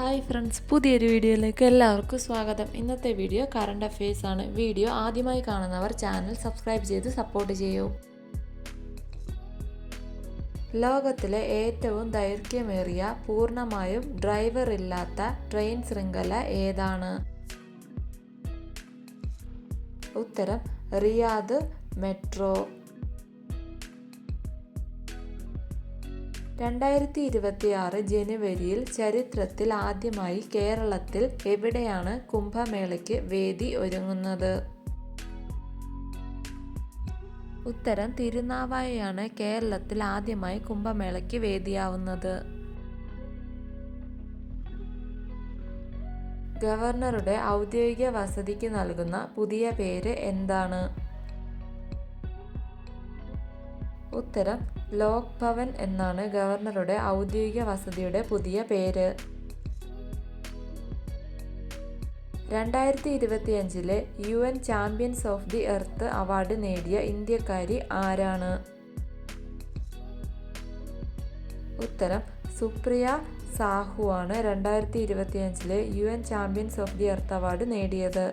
Hi friends പുതിയൊരു വീഡിയോയിലേക്ക് എല്ലാവർക്കും സ്വാഗതം. ഇന്നത്തെ വീഡിയോ കറണ്ട് അഫയേഴ്സ് ആണ്. വീഡിയോ ആദ്യമായി കാണുന്നവർ ചാനൽ സബ്സ്ക്രൈബ് ചെയ്ത് സപ്പോർട്ട് ചെയ്യൂ. ലോകത്തിലെ ഏറ്റവും ദൈർഘ്യമേറിയ പൂർണമായും ഡ്രൈവർ ഇല്ലാത്ത ട്രെയിൻ ശൃംഖല ഏതാണ്? ഉത്തരം റിയാദ് മെട്രോ. രണ്ടായിരത്തി ഇരുപത്തിയാറ് ജനുവരിയിൽ ചരിത്രത്തിൽ ആദ്യമായി കേരളത്തിൽ എവിടെയാണ് കുംഭമേളയ്ക്ക് വേദി ഒരുങ്ങുന്നത്? ഉത്തരം തിരുനാവായയാണ് കേരളത്തിൽ ആദ്യമായി കുംഭമേളയ്ക്ക് വേദിയാവുന്നത്. ഗവർണറുടെ ഔദ്യോഗിക വസതിക്ക് നൽകുന്ന പുതിയ പേര് എന്താണ്? ഉത്തരം ലോക് ഭവൻ എന്നാണ് ഗവർണറുടെ ഔദ്യോഗിക വസതിയുടെ പുതിയ പേര്. രണ്ടായിരത്തി ഇരുപത്തിയഞ്ചിലെ U N champions of the earth award നേടിയ ഇന്ത്യക്കാരി ആരാണ്? ഉത്തരം സുപ്രിയ സാഹു ആണ് രണ്ടായിരത്തി ഇരുപത്തിയഞ്ചിലെ U N champions of the earth award നേടിയത്.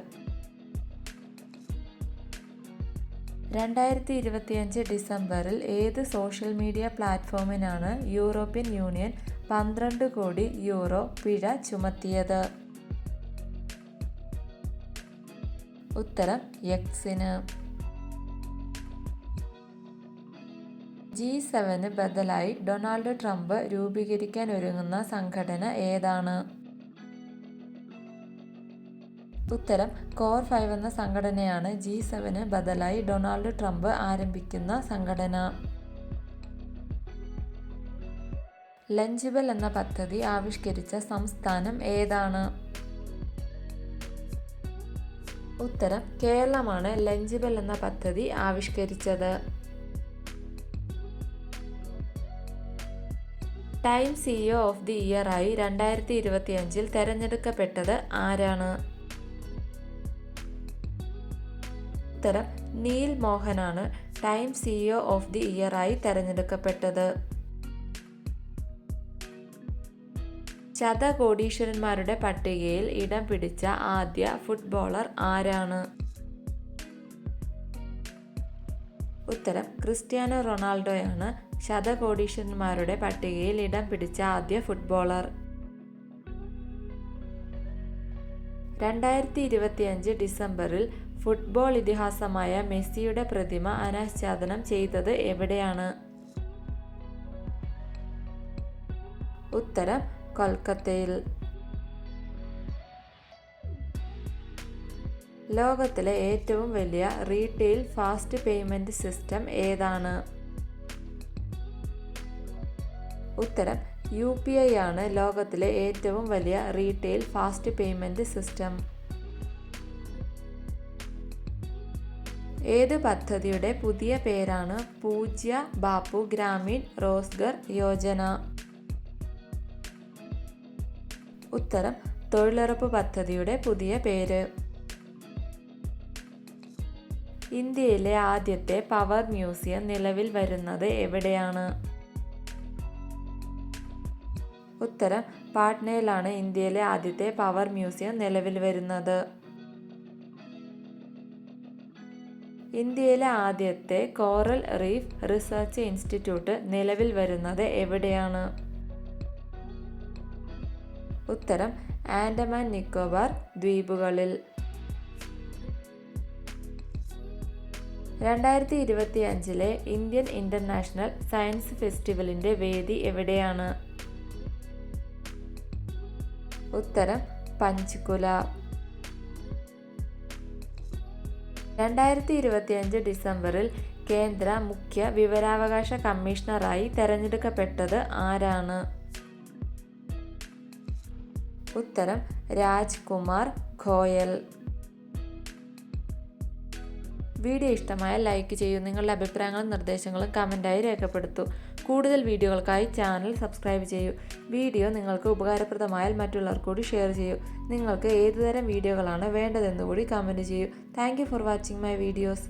രണ്ടായിരത്തി ഇരുപത്തിയഞ്ച് ഡിസംബറിൽ ഏത് സോഷ്യൽ മീഡിയ പ്ലാറ്റ്ഫോമിനാണ് യൂറോപ്യൻ യൂണിയൻ പന്ത്രണ്ട് കോടി യൂറോ പിഴ ചുമത്തിയത്? ഉത്തരം എക്സിന്. ജി സെവന് ബദലായി ഡൊണാൾഡ് ട്രംപ് രൂപീകരിക്കാൻ ഒരുങ്ങുന്ന സംഘടന ഏതാണ്? ഉത്തരം കോർ ഫൈവ് എന്ന സംഘടനയാണ് ജി സെവന് ബദലായി ഡൊണാൾഡ് ട്രംപ് ആരംഭിക്കുന്ന സംഘടന. ലഞ്ചിബൽ എന്ന പദ്ധതി ആവിഷ്കരിച്ച സംസ്ഥാനം ഏതാണ്? ഉത്തരം കേരളമാണ് ലഞ്ചിബൽ എന്ന പദ്ധതി ആവിഷ്കരിച്ചത്. Time CEO of the year ആയി രണ്ടായിരത്തി ഇരുപത്തിയഞ്ചിൽ തെരഞ്ഞെടുക്കപ്പെട്ടത് ആരാണ്? ഉത്തരം Neal മോഹനാണ് Time CEO of the year ഇയറായി തെരഞ്ഞെടുക്കപ്പെട്ടത്. ശതകോടീശ്വരന്മാരുടെ പട്ടികയിൽ ഇടം പിടിച്ച ആദ്യ ഫുട്ബോളർ ആരാണ്? ഉത്തരം ക്രിസ്ത്യാനോ റൊണാൾഡോയാണ് ശതകോടീശ്വരന്മാരുടെ പട്ടികയിൽ ഇടം പിടിച്ച ആദ്യ ഫുട്ബോളർ. രണ്ടായിരത്തി ഇരുപത്തിയഞ്ച് ഡിസംബറിൽ ഫുട്ബോൾ ഇതിഹാസമായ മെസ്സിയുടെ പ്രതിമ അനാച്ഛാദനം ചെയ്തത് എവിടെയാണ്? ഉത്തരം കൊൽക്കത്തയിൽ. ലോകത്തിലെ ഏറ്റവും വലിയ റീറ്റെയിൽ ഫാസ്റ്റ് പേയ്മെന്റ് സിസ്റ്റം ഏതാണ്? ഉത്തരം യു പി ഐ ആണ് ലോകത്തിലെ ഏറ്റവും വലിയ റീറ്റെയിൽ ഫാസ്റ്റ് പേയ്മെന്റ് സിസ്റ്റം. ഏത് പദ്ധതിയുടെ പുതിയ പേരാണ് പൂജ്യ ബാപ്പു ഗ്രാമീൺ റോസ്ഗർ യോജന? ഉത്തരം തൊഴിലുറപ്പ് പദ്ധതിയുടെ പുതിയ പേര്. ഇന്ത്യയിലെ ആദ്യത്തെ പവർ മ്യൂസിയം നിലവിൽ വരുന്നത് എവിടെയാണ്? ഉത്തരം പാട്നയിലാണ് ഇന്ത്യയിലെ ആദ്യത്തെ പവർ മ്യൂസിയം നിലവിൽ വരുന്നത്. ഇന്ത്യയിലെ ആദ്യത്തെ കോറൽ റീഫ് റിസർച്ച് ഇൻസ്റ്റിറ്റ്യൂട്ട് നിലവിൽ വരുന്നത് എവിടെയാണ്? ഉത്തരം ആൻഡമാൻ നിക്കോബാർ ദ്വീപുകളിൽ. രണ്ടായിരത്തി ഇരുപത്തി അഞ്ചിലെ ഇന്ത്യൻ ഇന്റർനാഷണൽ സയൻസ് ഫെസ്റ്റിവലിന്റെ വേദി എവിടെയാണ്? ഉത്തരം പഞ്ച്കുല. രണ്ടായിരത്തി ഇരുപത്തിയഞ്ച് ഡിസംബറിൽ കേന്ദ്ര മുഖ്യ വിവരാവകാശ കമ്മീഷണറായി തെരഞ്ഞെടുക്കപ്പെട്ടത് ആരാണ്? ഉത്തരം രാജ്കുമാർ ഖോയൽ. വീഡിയോ ഇഷ്ടമായ ലൈക്ക് ചെയ്യൂ. നിങ്ങളുടെ അഭിപ്രായങ്ങളും നിർദ്ദേശങ്ങളും കമന്റായി രേഖപ്പെടുത്തൂ. കൂടുതൽ വീഡിയോകൾക്കായി ചാനൽ സബ്സ്ക്രൈബ് ചെയ്യൂ. വീഡിയോ നിങ്ങൾക്ക് ഉപകാരപ്രദമായാൽ മറ്റുള്ളവർ കൂടി ഷെയർ ചെയ്യൂ. നിങ്ങൾക്ക് ഏതുതരം വീഡിയോകളാണ് വേണ്ടതെന്ന് കൂടി കമന്റ് ചെയ്യൂ. Thank for watching my videos.